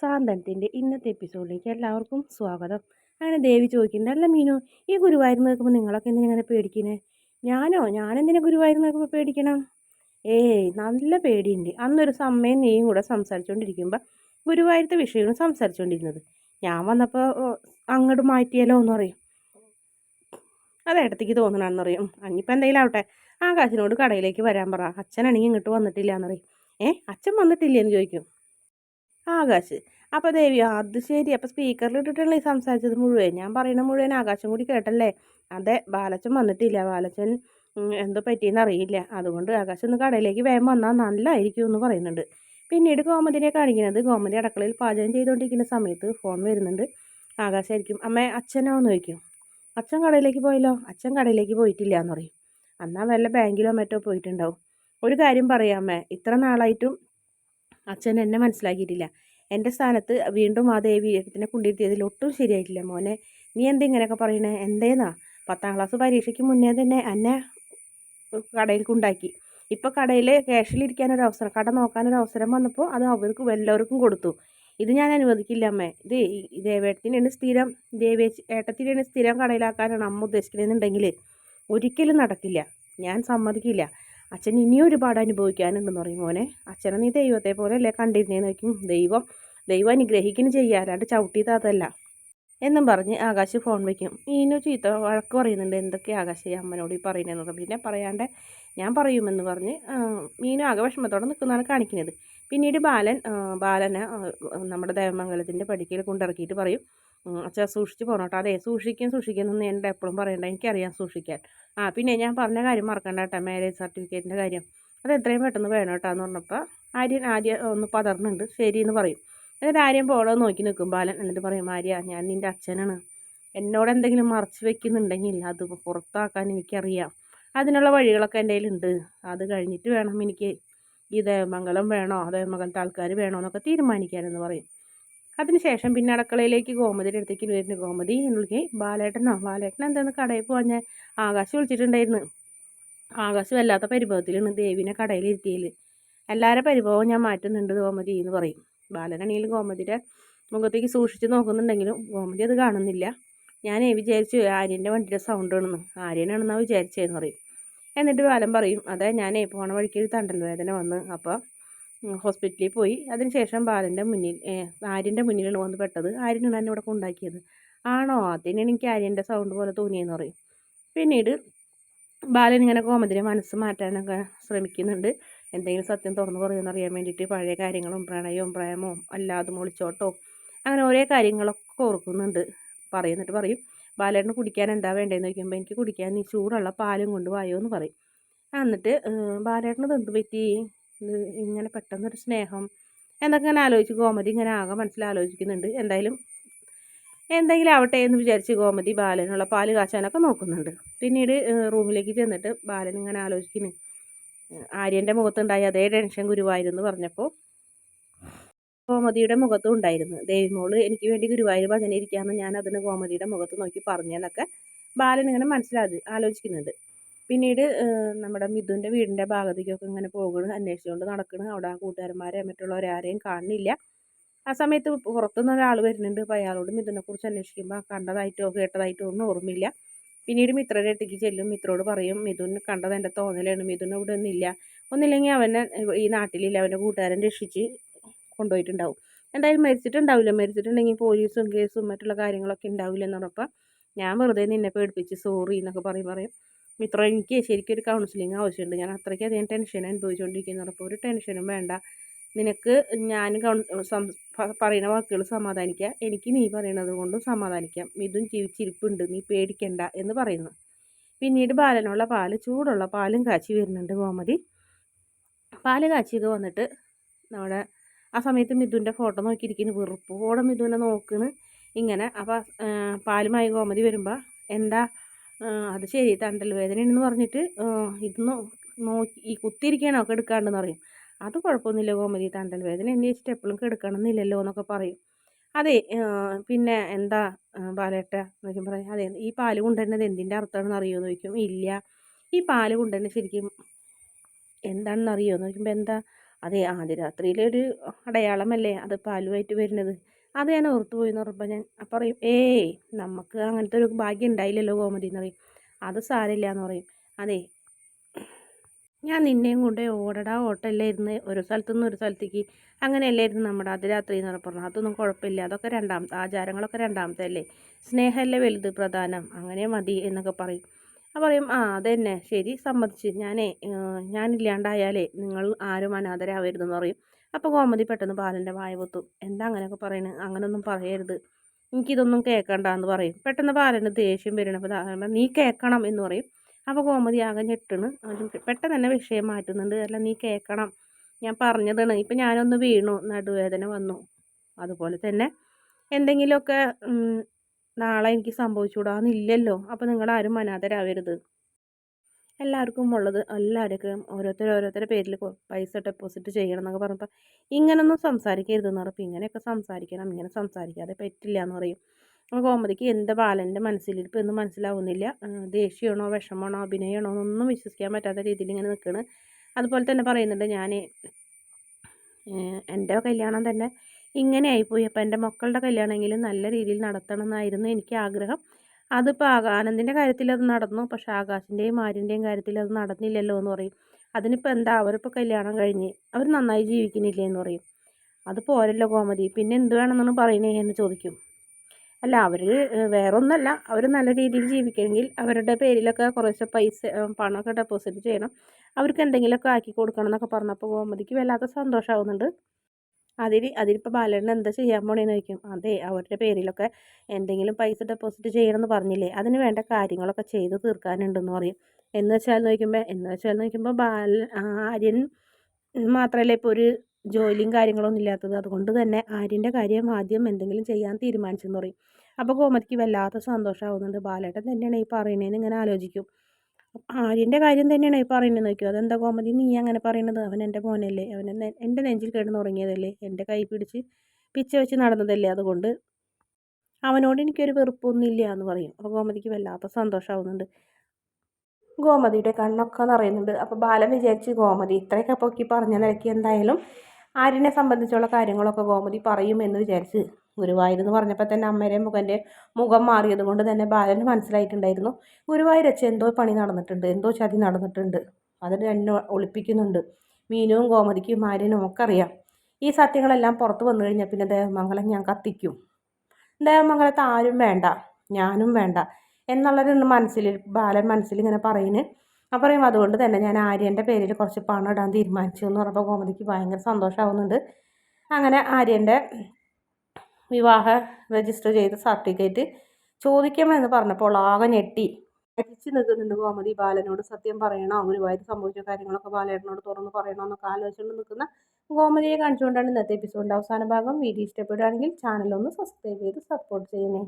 സാന്ത്വനത്തിന്റെ ഇന്നത്തെ എപ്പിസോഡിലേക്ക് എല്ലാവർക്കും സ്വാഗതം. അങ്ങനെ ദേവി ചോദിക്കുന്നുണ്ട് അല്ല മീനു ഈ ഗുരുവായൂർ നിൽക്കുമ്പോൾ നിങ്ങളൊക്കെ എന്തിനങ്ങനെ പേടിക്കുന്നത് ഞാനോ? ഞാനെന്തിനാ ഗുരുവായൂർ നിൽക്കുമ്പോൾ പേടിക്കണം? ഏയ് നല്ല പേടിയുണ്ട്. അന്നൊരു സമയം നീയും കൂടെ സംസാരിച്ചുകൊണ്ടിരിക്കുമ്പോൾ ഗുരുവായൂരത്തെ വിഷയമാണ് സംസാരിച്ചുകൊണ്ടിരുന്നത് ഞാൻ വന്നപ്പോൾ അങ്ങോട്ട് മാറ്റിയാലോ എന്ന് പറയും. അത് ഇടത്തേക്ക് തോന്നണമെന്ന് പറയും. അനിയിപ്പോൾ എന്തെങ്കിലും ആവട്ടെ ആകാശിനോട് കടയിലേക്ക് വരാൻ പറ. അച്ഛനാണെങ്കിൽ ഇങ്ങോട്ട് വന്നിട്ടില്ല എന്ന് ഏ അച്ഛൻ വന്നിട്ടില്ലേ? എന്ന് ചോദിക്കും. ആകാശ്. അപ്പോൾ ദേവി അത് ശരി. അപ്പോൾ സ്പീക്കറിൽ ഇട്ടിട്ടുള്ള ഈ സംസാരിച്ചത് മുഴുവൻ. ഞാൻ പറയുന്ന മുഴുവൻ ആകാശം കൂടി കേട്ടല്ലേ? അതെ ബാലച്ചൻ വന്നിട്ടില്ല. ബാലച്ചൻ എന്തോ പറ്റിയെന്ന് അറിയില്ല. അതുകൊണ്ട് ആകാശം ഒന്ന് കടയിലേക്ക് വേഗം വന്നാൽ നല്ലതായിരിക്കും എന്ന് പറയുന്നുണ്ട്. പിന്നീട് ഗോമതിനെ കാണിക്കുന്നത് ഗോമതി അടക്കളയിൽ പാചകം ചെയ്തുകൊണ്ടിരിക്കുന്ന സമയത്ത് ഫോൺ വരുന്നുണ്ട്. ആകാശമായിരിക്കും അമ്മ അച്ഛനോ എന്ന് ചോദിക്കും അച്ഛൻ കടയിലേക്ക് പോയല്ലോ? അച്ഛൻ കടയിലേക്ക് പോയിട്ടില്ല എന്ന് പറയും. എന്നാൽ വല്ല ബാങ്കിലോ മറ്റോ പോയിട്ടുണ്ടാവും. ഒരു കാര്യം പറയാമേ ഇത്ര നാളായിട്ടും അച്ഛൻ എന്നെ മനസ്സിലാക്കിയിട്ടില്ല. എന്റെ സ്ഥാനത്ത് വീണ്ടും ആ ദേവി ദേവീരത്തിനെ കൊണ്ടിരുത്തിയതിൽ ഒട്ടും ശരിയായിട്ടില്ല. മോനെ നീ എന്താ ഇങ്ങനെയൊക്കെ പറയണേ? എന്തേന്നാ? പത്താം ക്ലാസ് പരീക്ഷയ്ക്ക് മുന്നേ തന്നെ എന്നെ കടയിൽ കൊണ്ടാക്കി ഇപ്പോൾ കടയിൽ ക്യാഷിലിരിക്കാനൊരു അവസരം കട നോക്കാനൊരു അവസരം വന്നപ്പോൾ അത് അവർക്ക് എല്ലാവർക്കും കൊടുത്തു. ഇത് ഞാൻ അനുവദിക്കില്ല അമ്മേ. ഇത് ദേവേട്ടത്തിനാണ് സ്ഥിരം ദേവേ ഏട്ടത്തിനാണ് സ്ഥിരം കടയിലാക്കാനാണ് അമ്മ ഉദ്ദേശിക്കുന്നതെന്നുണ്ടെങ്കിൽ ഒരിക്കലും നടക്കില്ല. ഞാൻ സമ്മതിക്കില്ല. അച്ഛൻ ഇനിയും ഒരുപാട് അനുഭവിക്കാനുണ്ടെന്ന് പറയും മോനെ. അച്ഛനെ നീ ദൈവത്തെ പോലെ അല്ലേ കണ്ടിരുന്നേന്ന് വയ്ക്കും ദൈവം ദൈവം അനുഗ്രഹിക്കുന്നു ചെയ്യാനായിട്ട് ചവിട്ടി ചവിട്ടിയതല്ല എന്നും പറഞ്ഞ് ആകാശ് ഫോൺ വയ്ക്കും മീനു ചീത്ത വഴക്ക് പറയുന്നുണ്ട്. എന്തൊക്കെ ആകാശ് അമ്മനോട് ഈ പറയുന്നതെന്ന് പിന്നെ പറയാണ്ട് ഞാൻ പറയുമെന്ന് പറഞ്ഞ് മീനു ആകെ വിഷമത്തോടെ നിൽക്കുന്നതാണ് കാണിക്കുന്നത്. പിന്നീട് ബാലൻ ബാലനെ നമ്മുടെ ദേവമംഗലത്തിന്റെ പടിക്കൽ കൊണ്ടിറക്കിയിട്ട് പറയും അച്ഛാ സൂക്ഷിച്ച് പോകണം കേട്ടോ അതെ സൂക്ഷിക്കും സൂക്ഷിക്കുന്നൊന്നും എന്റെ എപ്പോഴും പറയണ്ട. എനിക്കറിയാം സൂക്ഷിക്കാൻ. ആ പിന്നെ ഞാൻ പറഞ്ഞ കാര്യം മറക്കണ്ട കേട്ടോ മാരേജ് സർട്ടിഫിക്കറ്റിന്റെ കാര്യം. അത് എത്രയും പെട്ടെന്ന് വേണം കേട്ടോ എന്ന് പറഞ്ഞപ്പോൾ ആര്യൻ ആര്യ ഒന്ന് പതർന്നുണ്ട്. ശരി എന്ന് പറയും. എന്നിട്ട് ആര്യം പോകണോ നോക്കി നിൽക്കും. ബാലൻ എന്നിട്ട് പറയും ആര്യ ഞാൻ നിന്റെ അച്ഛനാണ്. എന്നോട് എന്തെങ്കിലും മറച്ച് വെക്കുന്നുണ്ടെങ്കിൽ അത് പുറത്താക്കാൻ എനിക്കറിയാം. അതിനുള്ള വഴികളൊക്കെ എന്റെ കയ്യിലുണ്ട്. അത് കഴിഞ്ഞിട്ട് വേണം എനിക്ക് ഈ ദേവമംഗലം വേണോ? ദേവമംഗലത്തെ ആൾക്കാർ വേണോ? എന്നൊക്കെ തീരുമാനിക്കാനെന്ന് പറയും. അതിനുശേഷം പിന്നെ അടുക്കളയിലേക്ക് ഗോമതിയുടെ അടുത്തേക്ക് വരുന്നു. ഗോമതി എന്നുള്ളിൽ ബാലേട്ടനോ ബാലേട്ടൻ എന്താന്ന് കടയിൽ പോകാൻ ഞാൻ ആകാശം വിളിച്ചിട്ടുണ്ടായിരുന്നു. ആകാശം വല്ലാത്ത പരിഭവത്തിലാണ് ദേവിനെ കടയിലിരുത്തിയിൽ എല്ലാവരുടെ പരിഭവം ഞാൻ മാറ്റുന്നുണ്ട് ഗോമതി എന്ന് പറയും. ബാലനാണെങ്കിൽ ഗോമതിയുടെ മുഖത്തേക്ക് സൂക്ഷിച്ച് നോക്കുന്നുണ്ടെങ്കിലും ഗോമതി അത് കാണുന്നില്ല. ഞാൻ വിചാരിച്ചു ആര്യന്റെ വണ്ടിയുടെ സൗണ്ട് ആണെന്ന്. ആര്യനാണെന്നാണ് വിചാരിച്ചതെന്ന് പറയും. എന്നിട്ട് ബാലൻ പറയും അതെ ഞാൻ പോണ വഴിക്ക് ഒരു തണ്ടൽ വേദന വന്ന് അപ്പോൾ ഹോസ്പിറ്റലിൽ പോയി. അതിനുശേഷം ബാലന്റെ മുന്നിൽ ആര്യന്റെ മുന്നിലാണ് വന്ന് പെട്ടത്. ആര്യനാണ് എന്നെ ഇവിടെ കൊണ്ടാക്കിയത്. ആണോ? അതിനാണ് എനിക്ക് ആര്യന്റെ സൗണ്ട് പോലെ തോന്നിയെന്ന് പറയും. പിന്നീട് ബാലൻ ഇങ്ങനെ കോമതിനെ മനസ്സ് മാറ്റാനൊക്കെ ശ്രമിക്കുന്നുണ്ട്. എന്തെങ്കിലും സത്യം തുറന്നു പറയുമെന്ന് അറിയാൻ വേണ്ടിയിട്ട് പഴയ കാര്യങ്ങളും പ്രണയവും പ്രേമവും അല്ലാതും ഒളിച്ചോട്ടോ. അങ്ങനെ ഓരോ കാര്യങ്ങളൊക്കെ ഓർക്കുന്നുണ്ട്. പറയുന്നിട്ട് പറയും ബാലേട്ടന് കുടിക്കാൻ എന്താ വേണ്ടതെന്ന് ചോദിക്കുമ്പോൾ എനിക്ക് കുടിക്കാൻ ഈ ചൂടുള്ള പാലും കൊണ്ട് വായോ എന്ന് പറയും. എന്നിട്ട് ബാലേട്ടന് എന്ത് പറ്റി? ഇങ്ങനെ പെട്ടെന്നൊരു സ്നേഹം എന്നൊക്കെ ഇങ്ങനെ ആലോചിച്ച് ഗോമതി ഇങ്ങനെ ആകെ മനസ്സിലാലോചിക്കുന്നുണ്ട് എന്തായാലും എന്തെങ്കിലും ആവട്ടെ എന്ന് വിചാരിച്ച് ഗോമതി ബാലനുള്ള പാൽ കാച്ചാനൊക്കെ നോക്കുന്നുണ്ട്. പിന്നീട് റൂമിലേക്ക് ചെന്നിട്ട് ബാലൻ ഇങ്ങനെ ആലോചിക്കുന്നു. ആര്യന്റെ മുഖത്തുണ്ടായ അതേ ടെൻഷൻ ഗുരുവായൂരെന്ന് പറഞ്ഞപ്പോൾ ഗോമതിയുടെ മുഖത്തും ഉണ്ടായിരുന്നു. ദേവിമോൾ എനിക്ക് വേണ്ടി ഗുരുവായൂർ ഭജന ഇരിക്കാമെന്ന് ഞാൻ അതിന് ഗോമതിയുടെ മുഖത്ത് നോക്കി പറഞ്ഞെന്നൊക്കെ ബാലൻ ഇങ്ങനെ മനസ്സിലാ ആലോചിക്കുന്നുണ്ട്. പിന്നീട് നമ്മുടെ മിഥുന്റെ വീടിന്റെ ഭാഗത്തേക്കൊക്കെ ഇങ്ങനെ പോകുന്നു അന്വേഷിച്ചുകൊണ്ട് നടക്കുന്നു. അവിടെ ആ കൂട്ടുകാരന്മാരെ മറ്റുള്ളവരെ ആരെയും കാണുന്നില്ല. ആ സമയത്ത് പുറത്തുനിന്ന് ഒരാൾ വരുന്നുണ്ട്. അപ്പോൾ അയാളോട് മിഥുനെക്കുറിച്ച് അന്വേഷിക്കുമ്പോൾ കണ്ടതായിട്ടോ കേട്ടതായിട്ടോ ഒന്നും ഓർമ്മയില്ല. പിന്നീട് മിത്രയുടെ അടുത്തേക്ക് ചെല്ലും. മിത്രോട് പറയും മിഥുൻ കണ്ടത് എന്റെ തോന്നലാണ്. മിഥുൻ ഇവിടെ ഒന്നുമില്ല. ഒന്നില്ലെങ്കിൽ അവനെ ഈ നാട്ടിലില്ല. അവന്റെ കൂട്ടുകാരൻ രക്ഷിച്ച് കൊണ്ടുപോയിട്ടുണ്ടാവും. എന്തായാലും മരിച്ചിട്ടുണ്ടാവില്ല. മരിച്ചിട്ടുണ്ടെങ്കിൽ പോലീസും കേസും മറ്റുള്ള കാര്യങ്ങളൊക്കെ ഉണ്ടാവില്ല എന്ന് ഞാൻ വെറുതെ നിന്നെ പേടിപ്പിച്ച് സോറി എന്നൊക്കെ പറയും പറയും. മിത്ര എനിക്ക് ശരിക്കും ഒരു കൗൺസിലിംഗ് ആവശ്യമുണ്ട്. ഞാൻ അത്രയ്ക്ക് അധികം ടെൻഷൻ അനുഭവിച്ചുകൊണ്ടിരിക്കുന്നത് അപ്പോൾ ഒരു ടെൻഷനും വേണ്ട. നിനക്ക് ഞാൻ പറയുന്ന വാക്കുകൾ സമാധാനിക്കുക എനിക്ക് നീ പറയുന്നത് കൊണ്ടും സമാധാനിക്കാം. ഇതും ജീവിച്ചിരിപ്പുണ്ട്. നീ പേടിക്കണ്ട എന്ന് പറയുന്നു. പിന്നീട് ബാലനുള്ള പാൽ ചൂടുള്ള പാലും കാച്ചി വരുന്നുണ്ട് ഗോമതി. പാൽ കാച്ചിയൊക്കെ വന്നിട്ട് നമ്മുടെ ആ സമയത്ത് മിഥുന്റെ ഫോട്ടോ നോക്കിയിരിക്കുന്നു. വെറുപ്പോടെ മിഥുനെ നോക്കുന്നു ഇങ്ങനെ. അപ്പോൾ പാലുമായി ഗോമതി വരുമ്പോൾ എന്താ അത് ശരി തണ്ടൽ വേദനയാണെന്ന് പറഞ്ഞിട്ട് ഇത് നോക്കി ഈ കുത്തിയിരിക്കണോ എടുക്കാണ്ടെന്ന് പറയും. അത് കുഴപ്പമൊന്നുമില്ല ഗോമതി തണ്ടൽ വേദന അന്വേഷിച്ചിട്ട് എപ്പോഴും കെടുക്കണമെന്നില്ലല്ലോ എന്നൊക്കെ പറയും. അതെ പിന്നെ എന്താ ബാലേട്ട എന്നൊക്കെ പറയും. അതെ ഈ പാൽ കൊണ്ടുവരുന്നത് എന്തിന്റെ അർത്ഥമാണെന്ന് അറിയുമോ എന്ന് ചോദിക്കും. ഇല്ല ഈ പാൽ കൊണ്ടുവരുന്നത് ശരിക്കും എന്താണെന്ന് അറിയുമോ എന്ന് ചോദിക്കുമ്പോൾ എന്താ? അതെ ആദ്യ രാത്രിയിലൊരു അടയാളമല്ലേ അത് പാലുമായിട്ട് വരുന്നത്. അത് ഞാൻ ഓർത്തുപോയി എന്ന് പറഞ്ഞപ്പോൾ ഞാൻ അപ്പം പറയും ഏയ് നമുക്ക് അങ്ങനത്തെ ഒരു ഭാഗ്യം ഉണ്ടായില്ലല്ലോ ഗോമതി എന്ന് പറയും. അത് സാരമില്ല എന്ന് പറയും. അതെ ഞാൻ നിന്നെയും കൊണ്ട് ഓടടാ ഓട്ടല്ലായിരുന്നു. ഒരു സ്ഥലത്തു നിന്ന് ഒരു സ്ഥലത്തേക്ക് അങ്ങനെയല്ലായിരുന്നു നമ്മുടെ അത് രാത്രി എന്ന് പറഞ്ഞു. അതൊന്നും കുഴപ്പമില്ല. അതൊക്കെ രണ്ടാമത്തെ ആചാരങ്ങളൊക്കെ രണ്ടാമത്തെ അല്ലേ സ്നേഹമല്ലേ വലുത് പ്രധാനം. അങ്ങനെ മതി എന്നൊക്കെ പറയും. അപ്പോൾ പറയും ആ അതന്നെ. ശരി സമ്മതിച്ച്. ഞാനേ ഞാനില്ലാണ്ടായാലേ നിങ്ങൾ ആരും അനാഥരാവരുതെന്ന് പറയും. അപ്പോൾ ഗോമതി പെട്ടെന്ന് ബാലന്റെ വായ പൊത്തും. എന്താ അങ്ങനെയൊക്കെ പറയണേ? അങ്ങനൊന്നും പറയരുത്. എനിക്കിതൊന്നും കേൾക്കണ്ടെന്ന് പറയും. പെട്ടെന്ന് ബാലന് ദേഷ്യം വരണം നീ കേൾക്കണം എന്ന് പറയും. അപ്പോൾ ഗോമതി ആകെ ഞെട്ടണ്. പെട്ടെന്ന് തന്നെ വിഷയം മാറ്റുന്നുണ്ട്. അല്ല നീ കേൾക്കണം ഞാൻ പറഞ്ഞതാണ്. ഇപ്പം ഞാനൊന്ന് വീണു. നടുവേദന വന്നു. അതുപോലെ തന്നെ എന്തെങ്കിലുമൊക്കെ നാളെ എനിക്ക് സംഭവിച്ചുകൂടാന്നില്ലല്ലോ അപ്പോൾ നിങ്ങളാരും അനാഥരാവരുത്. എല്ലാവർക്കും ഉള്ളത്. എല്ലാവർക്കും ഓരോരുത്തർ ഓരോരുത്തരുടെ പേരിൽ പൈസ ഡെപ്പോസിറ്റ് ചെയ്യണം എന്നൊക്കെ പറഞ്ഞപ്പോൾ ഇങ്ങനൊന്നും സംസാരിക്കരുത് എന്ന് പറയും ഇങ്ങനെയൊക്കെ സംസാരിക്കണം ഇങ്ങനെ സംസാരിക്കാതെ പറ്റില്ല എന്ന് പറയും കോമതിക്ക് എന്താ ബാലന്റെ മനസ്സിലിരിപ്പ് എന്ന് മനസ്സിലാവുന്നില്ല. ദേഷ്യമാണോ വിഷമമാണോ അഭിനയമാണോ എന്നൊന്നും വിശ്വസിക്കാൻ പറ്റാത്ത രീതിയിൽ ഇങ്ങനെ നിൽക്കുകയാണ് അതുപോലെ തന്നെ പറയുന്നുണ്ട് ഞാൻ എന്റെ കല്യാണം തന്നെ ഇങ്ങനെ ആയിപ്പോയി. അപ്പോൾ എന്റെ മക്കളുടെ കല്യാണമെങ്കിലും നല്ല രീതിയിൽ നടത്തണം എന്നായിരുന്നു എനിക്ക് ആഗ്രഹം. അതിപ്പോൾ ആനന്ദിന്റെ കാര്യത്തിൽ അത് നടന്നു. പക്ഷേ ആകാശിന്റെയും ആര്യന്റെയും കാര്യത്തിൽ അത് നടന്നില്ലല്ലോ എന്ന് പറയും. അതിനിപ്പോൾ എന്താ? അവരിപ്പോൾ കല്യാണം കഴിഞ്ഞ് അവർ നന്നായി ജീവിക്കുന്നില്ലേ എന്ന് പറയും. അത് പോരല്ലോ കോമതി. പിന്നെ എന്ത് വേണമെന്നാണ് പറയണേ എന്ന് ചോദിക്കും. അല്ല അവർ വേറൊന്നല്ല. അവർ നല്ല രീതിയിൽ ജീവിക്കണമെങ്കിൽ അവരുടെ പേരിലൊക്കെ കുറേശ്ശെ പൈസ പണമൊക്കെ ഡെപ്പോസിറ്റ് ചെയ്യണം. അവർക്ക് എന്തെങ്കിലുമൊക്കെ ആക്കി കൊടുക്കണം എന്നൊക്കെ പറഞ്ഞപ്പോൾ കോമതിക്ക് വല്ലാത്ത സന്തോഷമാവുന്നുണ്ട് അതിൽ അതിലിപ്പോൾ ബാലനെ എന്താ ചെയ്യാൻ പോണേന്ന് ചോദിക്കും. അതെ അവരുടെ പേരിലൊക്കെ എന്തെങ്കിലും പൈസ ഡെപ്പോസിറ്റ് ചെയ്യണമെന്ന് പറഞ്ഞില്ലേ? അതിന് വേണ്ട കാര്യങ്ങളൊക്കെ ചെയ്ത് തീർക്കാനുണ്ടെന്ന് പറയും. എന്ന് വെച്ചാൽ നോക്കുമ്പോൾ എന്ന് വെച്ചാൽ നോക്കുമ്പോൾ ബാല ആര്യൻ മാത്രമല്ല ഇപ്പോൾ ഒരു ജോലിയും കാര്യങ്ങളൊന്നും ഇല്ലാത്തത്. അതുകൊണ്ട് തന്നെ ആര്യന്റെ കാര്യം ആദ്യം എന്തെങ്കിലും ചെയ്യാൻ തീരുമാനിച്ചെന്ന് പറയും. അപ്പോൾ ഗോമതിക്ക് വല്ലാത്ത സന്തോഷമാവുന്നുണ്ട് ബാലേട്ടൻ തന്നെയാണ് ഈ പറയുന്നതിന് ഇങ്ങനെ ആലോചിക്കും. ആര്യന്റെ കാര്യം തന്നെയാണ് ഈ പറയുന്നത്. നോക്കിയോ? അതെന്താ കോമതി? നീ അങ്ങനെ പറയുന്നത്. അവൻ എന്റെ മോനല്ലേ. അവൻ എന്റെ നെഞ്ചിൽ കിടന്ന് ഉറങ്ങിയതല്ലേ. എന്റെ കൈ പിടിച്ച് പിച്ച വെച്ച് നടന്നതല്ലേ അതുകൊണ്ട്. അവനോട് എനിക്കൊരു വെറുപ്പൊന്നുമില്ല എന്ന് പറയും. അപ്പോൾ ഗോമതിക്ക് വല്ലാത്ത സന്തോഷമാവുന്നുണ്ട് ഗോമതിയുടെ കണ്ണൊക്കെ നിറയുന്നുണ്ട്. അപ്പോൾ ബാലൻ വിചാരിച്ച് ഗോമതി ഇത്രയൊക്കെ പൊക്കി പറഞ്ഞ നിലയ്ക്ക് എന്തായാലും ആര്യനെ സംബന്ധിച്ചുള്ള കാര്യങ്ങളൊക്കെ ഗോമതി പറയുമെന്ന് വിചാരിച്ച് ഗുരുവായൂരെന്ന് പറഞ്ഞപ്പോൾ തന്നെ അമ്മയുടെ മുഖന്റെ മുഖം മാറിയത് കൊണ്ട് തന്നെ ബാലന് മനസ്സിലായിട്ടുണ്ടായിരുന്നു ഗുരുവായൂരച്ച് എന്തോ പണി നടന്നിട്ടുണ്ട് എന്തോ ചതി നടന്നിട്ടുണ്ട് അതിന് എന്നെ ഒളിപ്പിക്കുന്നുണ്ട്. മീനുവും ഗോമതിക്കും മാര്യനും ഒക്കെ അറിയാം. ഈ സത്യങ്ങളെല്ലാം പുറത്ത് വന്നു കഴിഞ്ഞാൽ പിന്നെ ദേവമംഗലം ഞാൻ കത്തിക്കും. ദേവമംഗലത്ത് ആരും വേണ്ട ഞാനും വേണ്ട എന്നുള്ളൊരു മനസ്സിൽ ബാലൻ മനസ്സിൽ ഇങ്ങനെ പറയുന്നത് അപ്പം പറയും അതുകൊണ്ട് തന്നെ ഞാൻ ആര്യന്റെ പേരിൽ കുറച്ച് പണം ഇടാൻ തീരുമാനിച്ചു എന്ന് പറഞ്ഞപ്പോൾ ഗോമതിക്ക് ഭയങ്കര സന്തോഷമാവുന്നുണ്ട് അങ്ങനെ ആര്യന്റെ വിവാഹ രജിസ്റ്റർ ചെയ്ത സർട്ടിഫിക്കറ്റ് ചോദിക്കണമെന്ന് പറഞ്ഞപ്പോൾ ആകെ ഞെട്ടി. അടിച്ചു നിൽക്കുന്നുണ്ട് ഗോമതി ബാലനോട്. സത്യം പറയണോ? ഗുരുവായൂർ സംഭവിച്ച കാര്യങ്ങളൊക്കെ ബാലേട്ടനോട് തുറന്ന് പറയണോ എന്നൊക്കെ ആലോചിച്ചുകൊണ്ട് നിൽക്കുന്ന ഗോമതിയെ കാണിച്ചുകൊണ്ടാണ് ഇന്നത്തെ എപ്പിസോഡിന്റെ അവസാന ഭാഗം. വീഡിയോ ഇഷ്ടപ്പെടുകയാണെങ്കിൽ ചാനലൊന്ന് സബ്സ്ക്രൈബ് ചെയ്ത് സപ്പോർട്ട് ചെയ്യണേ.